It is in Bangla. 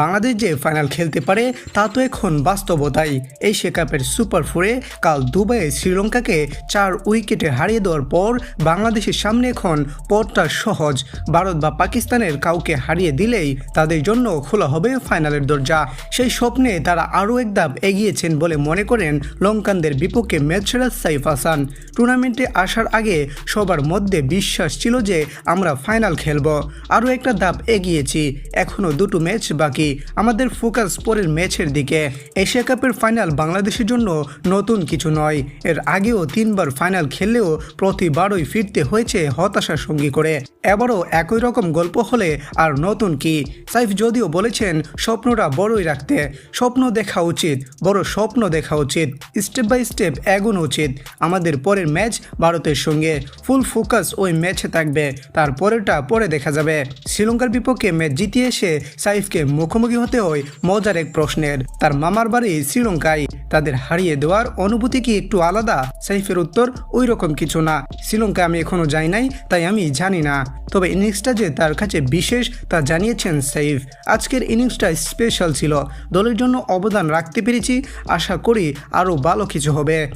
বাংলাদেশ যে ফাইনাল খেলতে পারে, তা তো এখন বাস্তবতাই। এশিয়া কাপের সুপার ফোরে কাল দুবাইয়ে শ্রীলঙ্কাকে চার উইকেটে হারিয়ে দেওয়ার পর বাংলাদেশের সামনে এখন পথটা সহজ। ভারত বা পাকিস্তানের কাউকে হারিয়ে দিলেই তাদের জন্য খোলা হবে ফাইনালের দরজা। সেই স্বপ্নে তারা আরও এক ধাপ এগিয়েছেন বলে মনে করেন লঙ্কানদের বিপক্ষে ম্যাচ সেরা সাইফ হাসান। টুর্নামেন্টে আসার আগে সবার মধ্যে বিশ্বাস ছিল যে আমরা ফাইনাল খেলব। আরও একটা ধাপ এগিয়েছি। এখনও দুটো ম্যাচ বাকি। আমাদের ফোকাস পরের ম্যাচের দিকে। এশিয়া কাপের ফাইনাল বাংলাদেশের জন্য নতুন কিছু নয়। এর আগেও তিনবার ফাইনাল খেললেও প্রতিবারই ফিরতে হয়েছে হতাশার সঙ্গী করে। এবারও একই রকম গল্প হলে আর নতুন কি? সাইফ যদিও বলেছেন, স্বপ্নটা বড়ই রাখতে। স্বপ্ন দেখা উচিত, বড় স্বপ্ন দেখা উচিত। স্টেপ বাই স্টেপ এগোনো উচিত। আমাদের পরের ম্যাচ ভারতের সঙ্গে। ফুল ফোকাস ওই ম্যাচে থাকবে। তারপরেরটা পরে দেখা যাবে। শ্রীলঙ্কার বিপক্ষে ম্যাচ জিতিয়ে এসে সাইফকে মুখোমুখি হতে হয় মজার এক প্রশ্নের। তার মামার বাড়ি শ্রীলঙ্কায়। তাদের হারিয়ে দেওয়ার অনুভূতি কি একটু আলাদা? সাইফের উত্তর ওই রকম কিছু না। শ্রীলঙ্কা আমি এখনও যাই নাই, তাই আমি জানি না। তবে ইনিংসটা যে তার কাছে বিশেষ, তা জানিয়েছেন সাইফ। আজকের ইনিংসটা স্পেশাল ছিল। দলের জন্য অবদান রাখতে পেরেছি। আশা করি আরও ভালো কিছু হবে।